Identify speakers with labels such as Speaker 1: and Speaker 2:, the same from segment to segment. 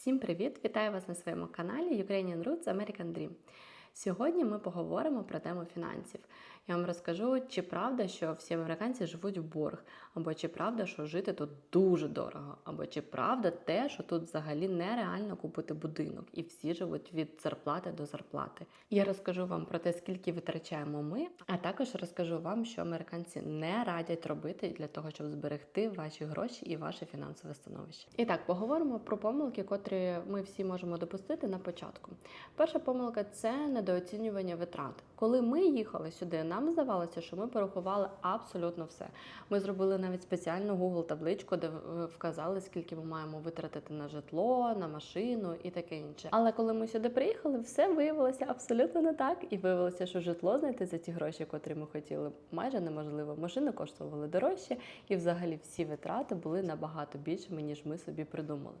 Speaker 1: Всім привіт! Вітаю вас на своєму каналі Ukrainian Roots American Dream. Сьогодні ми поговоримо про тему фінансів. Я вам розкажу, чи правда, що всі американці живуть в борг, або чи правда, що жити тут дуже дорого, або чи правда те, що тут взагалі нереально купити будинок, і всі живуть від зарплати до зарплати. Я розкажу вам про те, скільки витрачаємо ми, а також розкажу вам, що американці не радять робити для того, щоб зберегти ваші гроші і ваше фінансове становище. І так, поговоримо про помилки, котрі ми всі можемо допустити на початку. Перша помилка це недооцінювання витрат. Коли ми їхали сюди, нам здавалося, що ми порахували абсолютно все. Ми зробили навіть спеціальну Google табличку, де вказали, скільки ми маємо витратити на житло, на машину і таке інше. Але коли ми сюди приїхали, все виявилося абсолютно не так. І виявилося, що житло знайти за ті гроші, котрі ми хотіли, майже неможливо. Машини коштували дорожче, і взагалі всі витрати були набагато більшими, ніж ми собі придумали.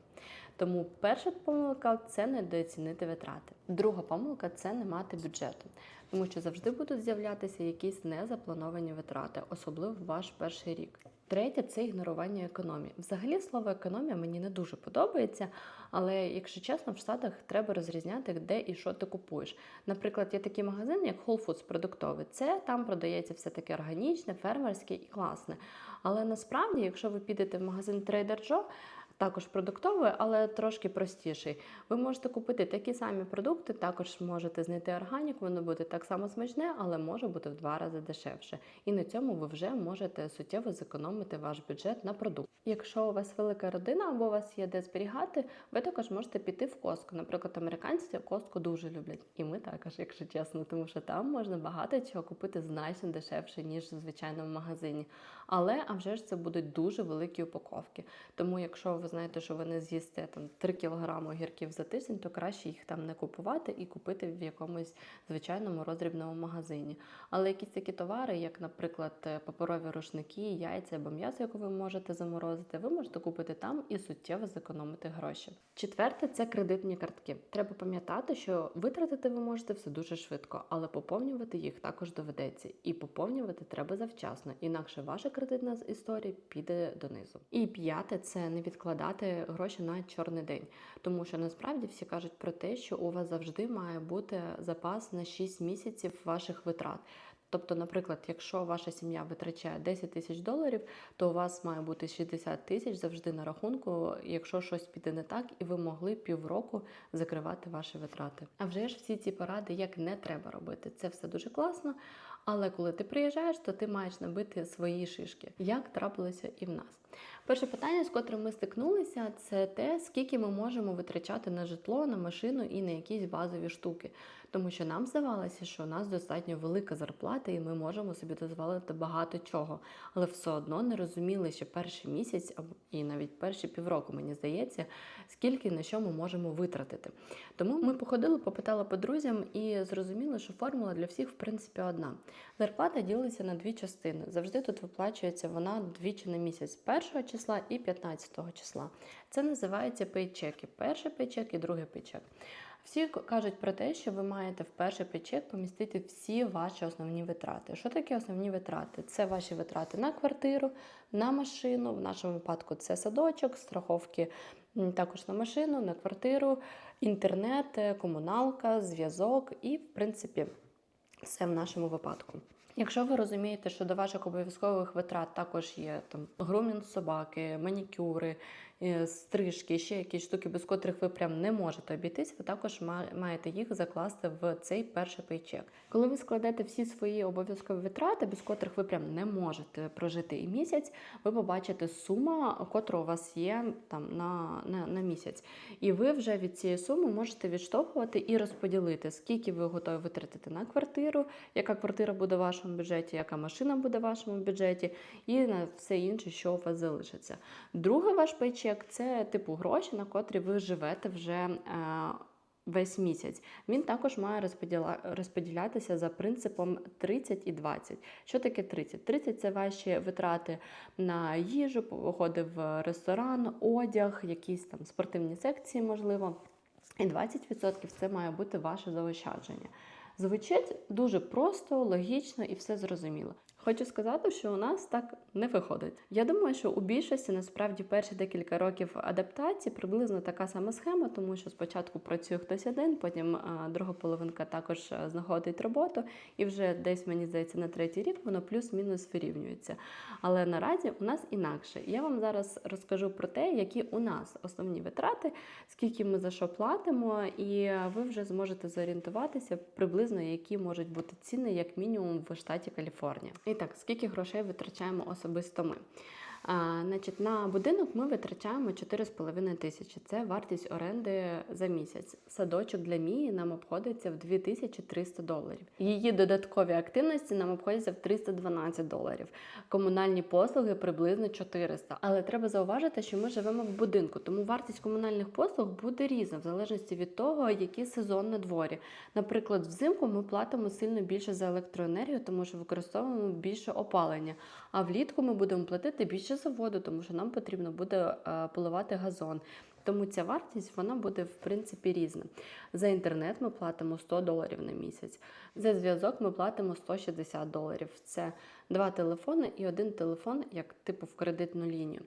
Speaker 1: Тому перша помилка це недооцінити витрати. Друга помилка це не мати бюджету, тому що завжди будуть з'являтися якісь незаплановані витрати, особливо в ваш перший рік. Третє це ігнорування економії. Взагалі слово економія мені не дуже подобається, але якщо чесно, в Штатах треба розрізняти, де і що ти купуєш. Наприклад, є такий магазин, як Whole Foods продуктовий. Це там продається все таке органічне, фермерське і класне. Але насправді, якщо ви підете в магазин Trader Joe, також продуктовий, але трошки простіший. Ви можете купити такі самі продукти, також можете знайти органік, воно буде так само смачне, але може бути в два рази дешевше. І на цьому ви вже можете суттєво зекономити ваш бюджет на продукт. Якщо у вас велика родина або у вас є де зберігати, ви також можете піти в Костку. Наприклад, американці Костку дуже люблять, і ми також, якщо чесно, тому що там можна багато чого купити значно дешевше ніж в звичайному магазині. Але а вже ж це будуть дуже великі упаковки. Тому, якщо ви знаєте, що ви не з'їсте там 3 кг огірків за тиждень, то краще їх там не купувати і купити в якомусь звичайному роздрібному магазині. Але якісь такі товари, як, наприклад, е, паперові рушники, яйця або м'ясо, яке ви можете заморозити, ви можете купити там і суттєво зекономити гроші. Четверте це кредитні картки. Треба пам'ятати, що витратити ви можете все дуже швидко, але поповнювати їх також доведеться. І поповнювати треба завчасно, інакше ваша кредитна історія піде донизу. І п'яте це не відкладати гроші на чорний день, тому що насправді всі кажуть про те, що у вас завжди має бути запас на 6 місяців ваших витрат. Тобто, наприклад, якщо ваша сім'я витрачає 10 тисяч доларів, то у вас має бути 60 тисяч завжди на рахунку, якщо щось піде не так, і ви могли півроку закривати ваші витрати. А вже ж всі ці поради, як не треба робити, це все дуже класно. Але коли ти приїжджаєш, то ти маєш набити свої шишки, як трапилося і в нас. Перше питання, з котрим ми стикнулися, це те, скільки ми можемо витрачати на житло, на машину і на якісь базові штуки. Тому що нам здавалося, що у нас достатньо велика зарплата, і ми можемо собі дозволити багато чого. Але все одно не розуміли, що перший місяць і навіть перші півроку, мені здається, скільки на що ми можемо витратити. Тому ми походили, попитали по друзям і зрозуміли, що формула для всіх в принципі одна. Зарплата ділиться на дві частини. Завжди тут виплачується вона двічі на місяць, 1 числа і 15 числа. Це називається пейчеки. Перший пейчек і другий пейчек. Всі кажуть про те, що ви маєте в перший пейчек помістити всі ваші основні витрати. Що таке основні витрати? Це ваші витрати на квартиру, на машину. В нашому випадку це садочок, страховки також на машину, на квартиру, інтернет, е, комуналка, зв'язок і, в принципі, все в нашому випадку. Якщо ви розумієте, що до ваших обов'язкових витрат також є там грумінг собаки, манікюри, стрижки, ще якісь штуки, без котрих ви прям не можете обійтись, ви також ма- маєте їх закласти в цей перший пейчек. Коли ви складете всі свої обов'язкові витрати, без котрих ви прям не можете прожити і місяць, ви побачите сума, котра у вас є там на, на, на місяць. І ви вже від цієї суми можете відштовхувати і розподілити, скільки ви готові витратити на квартиру, яка квартира буде в вашому бюджеті, яка машина буде в вашому бюджеті, і на все інше, що у вас залишиться. Другий ваш пейчек це типу гроші, на котрі ви живете вже. Е- Весь місяць він також має розподіла... розподілятися за принципом 30 і 20. Що таке 30? 30 – це ваші витрати на їжу, походи в ресторан, одяг, якісь там спортивні секції, можливо. І 20% це має бути ваше заощадження. Звучить дуже просто, логічно і все зрозуміло. Хочу сказати, що у нас так не виходить. Я думаю, що у більшості насправді перші декілька років адаптації приблизно така сама схема, тому що спочатку працює хтось один, потім а, друга половинка також знаходить роботу, і вже десь мені здається на третій рік воно плюс-мінус вирівнюється. Але наразі у нас інакше. Я вам зараз розкажу про те, які у нас основні витрати, скільки ми за що платимо, і ви вже зможете зорієнтуватися приблизно, які можуть бути ціни, як мінімум, в штаті Каліфорнія. І так, скільки грошей витрачаємо особисто ми? А, значить, на будинок ми витрачаємо 4,5 тисячі. Це вартість оренди за місяць. Садочок для Мії нам обходиться в 2300 доларів. Її додаткові активності нам обходяться в 312 доларів. Комунальні послуги приблизно 400. Але треба зауважити, що ми живемо в будинку, тому вартість комунальних послуг буде різна в залежності від того, який сезон на дворі. Наприклад, взимку ми платимо сильно більше за електроенергію, тому що використовуємо більше опалення. А влітку ми будемо платити більше за воду, тому що нам потрібно буде е, поливати газон. Тому ця вартість вона буде в принципі різна. За інтернет ми платимо 100 доларів на місяць. За зв'язок ми платимо 160 доларів. Це два телефони і один телефон, як типу в кредитну лінію.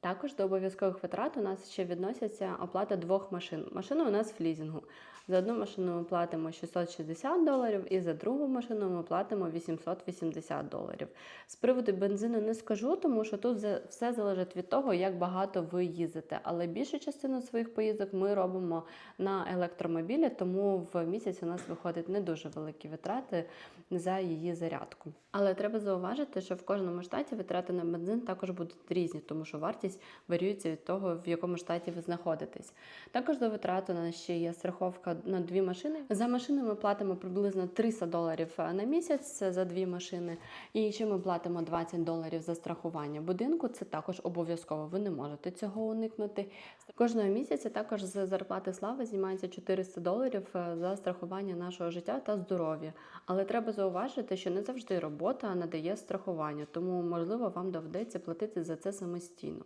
Speaker 1: Також до обов'язкових витрат у нас ще відносяться оплата двох машин. Машина у нас в лізінгу. За одну машину ми платимо 660 доларів, і за другу машину ми платимо 880 доларів. З приводу бензину не скажу, тому що тут все залежить від того, як багато ви їздите. Але більшу частину своїх поїздок ми робимо на електромобілі, тому в місяць у нас виходить не дуже великі витрати за її зарядку. Але треба зауважити, що в кожному штаті витрати на бензин також будуть різні, тому що вартість варіюється від того, в якому штаті ви знаходитесь. Також до витрат у нас ще є страховка на дві машини. За машину ми платимо приблизно 300 доларів на місяць це за дві машини. І ще ми платимо 20 доларів за страхування будинку. Це також обов'язково. Ви не можете цього уникнути. Кожного місяця також з зарплати слави знімається 400 доларів е, за страхування нашого життя та здоров'я. Але треба зауважити, що не завжди робота надає страхування, тому можливо вам доведеться платити за це самостійно.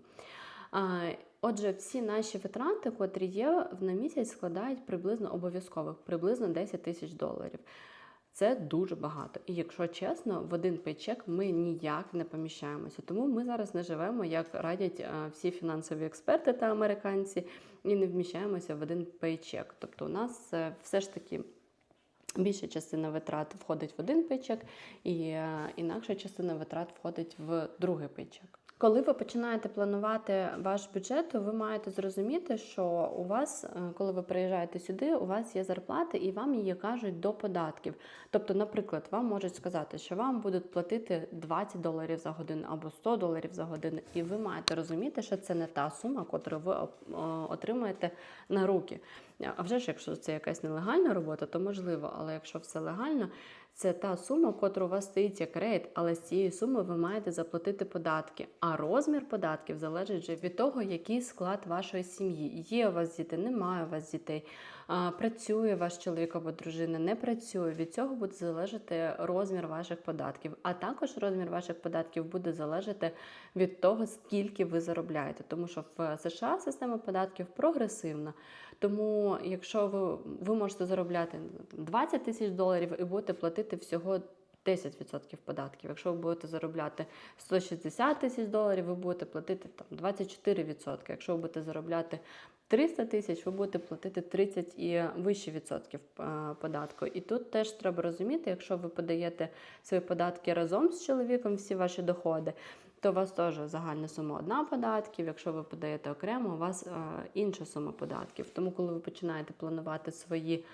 Speaker 1: Отже, всі наші витрати, котрі є на місяць, складають приблизно обов'язкових, приблизно 10 тисяч доларів. Це дуже багато. І якщо чесно, в один пейчек ми ніяк не поміщаємося. Тому ми зараз не живемо, як радять е, всі фінансові експерти та американці, і не вміщаємося в один пейчек. Тобто, у нас е, все ж таки. Більша частина витрат входить в один пейчек, і е, інакша частина витрат входить в другий пейчек. Коли ви починаєте планувати ваш бюджет, то ви маєте зрозуміти, що у вас, е, коли ви приїжджаєте сюди, у вас є зарплата і вам її кажуть до податків. Тобто, наприклад, вам можуть сказати, що вам будуть платити 20 доларів за годину або 100 доларів за годину, і ви маєте розуміти, що це не та сума, яку ви о, отримаєте на руки. А вже ж, якщо це якась нелегальна робота, то можливо, але якщо все легально, це та сума, котра у вас стоїть як рейд, але з цієї суми ви маєте заплатити податки. А розмір податків залежить вже від того, який склад вашої сім'ї. Є у вас діти, немає у вас дітей. Працює ваш чоловік або дружина, не працює. Від цього буде залежати розмір ваших податків. А також розмір ваших податків буде залежати від того, скільки ви заробляєте. Тому що в США система податків прогресивна. Тому, якщо ви, ви можете заробляти 20 тисяч доларів і будете платити всього 10% податків. Якщо ви будете заробляти 160 тисяч доларів, ви будете платити там 24%. Якщо ви будете заробляти 300 тисяч, ви будете платити 30 і вище відсотків е, податку. І тут теж треба розуміти, якщо ви подаєте свої податки разом з чоловіком, всі ваші доходи. То у вас теж загальна сума одна податків. Якщо ви подаєте окремо, у вас е, інша сума податків. Тому, коли ви починаєте планувати свої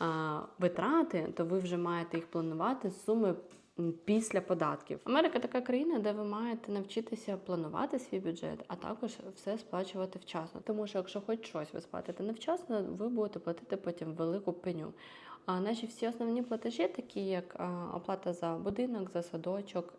Speaker 1: е, витрати, то ви вже маєте їх планувати з суми після податків. Америка така країна, де ви маєте навчитися планувати свій бюджет, а також все сплачувати вчасно. Тому що якщо хоч щось ви сплатите невчасно, ви будете платити потім велику пеню. А наші всі основні платежі, такі як е, оплата за будинок, за садочок,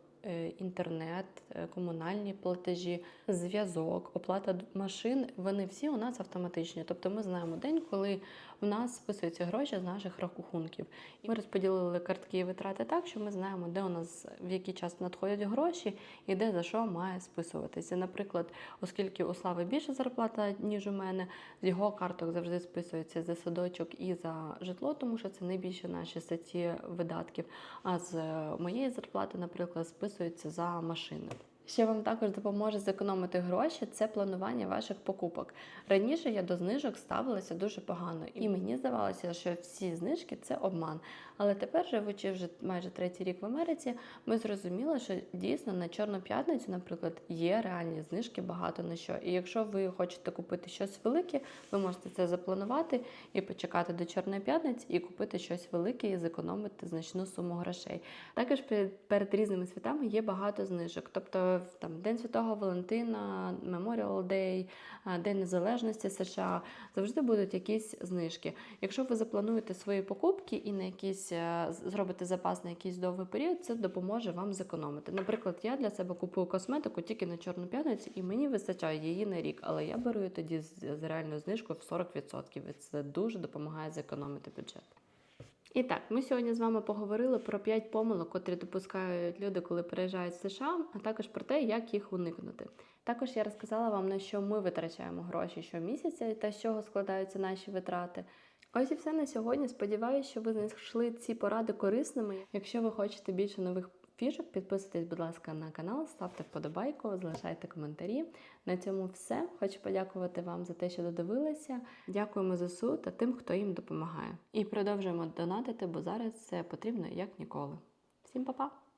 Speaker 1: інтернет, е, комунальні платежі, зв'язок, оплата машин, вони всі у нас автоматичні. Тобто ми знаємо день, коли в нас списуються гроші з наших рахунків. І ми розподілили картки і витрати так, що ми знаємо, де у нас в який час надходять гроші і де за що має списуватися. Наприклад, оскільки у Слави більше зарплата, ніж у мене, з його карток завжди списується за садочок і за житло, тому що це найбільше наші статті видатків. А з моєї зарплати, наприклад, списується виписуються за машиною. Що вам також допоможе зекономити гроші, це планування ваших покупок. Раніше я до знижок ставилася дуже погано, і мені здавалося, що всі знижки це обман. Але тепер, живучи вже майже третій рік в Америці, ми зрозуміли, що дійсно на Чорну п'ятницю, наприклад, є реальні знижки багато на що. І якщо ви хочете купити щось велике, ви можете це запланувати і почекати до Чорної п'ятниці і купити щось велике і зекономити значну суму грошей. Також перед, різними святами є багато знижок. Тобто там День Святого Валентина, Memorial Day, День Незалежності США завжди будуть якісь знижки. Якщо ви заплануєте свої покупки і на якісь е, зробите запас на якийсь довгий період, це допоможе вам зекономити. Наприклад, я для себе купую косметику тільки на Чорну п'ятницю, і мені вистачає її на рік, але я беру тоді з, з реальною знижкою в 40%. Це дуже допомагає зекономити бюджет. І так, ми сьогодні з вами поговорили про 5 помилок, котрі допускають люди, коли переїжджають в США, а також про те, як їх уникнути. Також я розказала вам, на що ми витрачаємо гроші щомісяця та з чого складаються наші витрати. Ось і все на сьогодні. Сподіваюся, що ви знайшли ці поради корисними. Якщо ви хочете більше нових фішок, підписуйтесь, будь ласка, на канал, ставте вподобайку, залишайте коментарі. На цьому все. Хочу подякувати вам за те, що додивилися. Дякуємо ЗСУ та тим, хто їм допомагає. І продовжуємо донатити, бо зараз це потрібно як ніколи. Всім па-па!